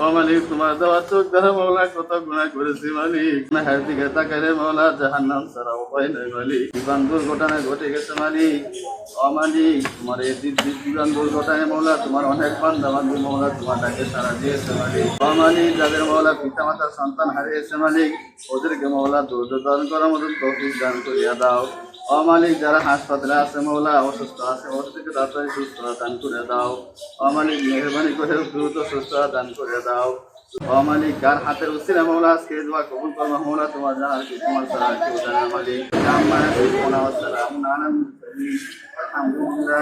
ও তোমার দেওয়া চোখ মৌলা, কত গুণা করেছি মালিক। মেহের দিকে তাকালে মৌলা দুর্ঘটনা ঘটে গেছে মালিক। ও তোমার এই বিমান দুর্ঘটনায় মৌলা, তোমার অনেক বান্ধা বান্ধব মৌলা তোমার ডাকে সারা দিয়েছে মালিক। ও মালিক যাদের মৌলা পিতা মাতার সন্তান হারিয়েছে মালিক, ওদেরকে মৌলা ধৈর্য ধারণ করার মতন তৌফিক দান করিয়া দাও। ও মালিক যারা হাসপাতালে আছে, মৌলা অসুস্থ আছে ওদেরকে তাড়াতাড়ি সুস্থতা দান করে দাও। ও মালিক মেহরবানি করে দ্রুত সুস্থতা দান করে দাও। ও মালিক কার হাতের উসিলা মৌলা, আজকে দোয়া কবুল করো মৌলা, তোমার জানা কি তোমার ছাড়া কেউ জানে মালিক। আলাইকুম। আলহামদুলিল্লাহ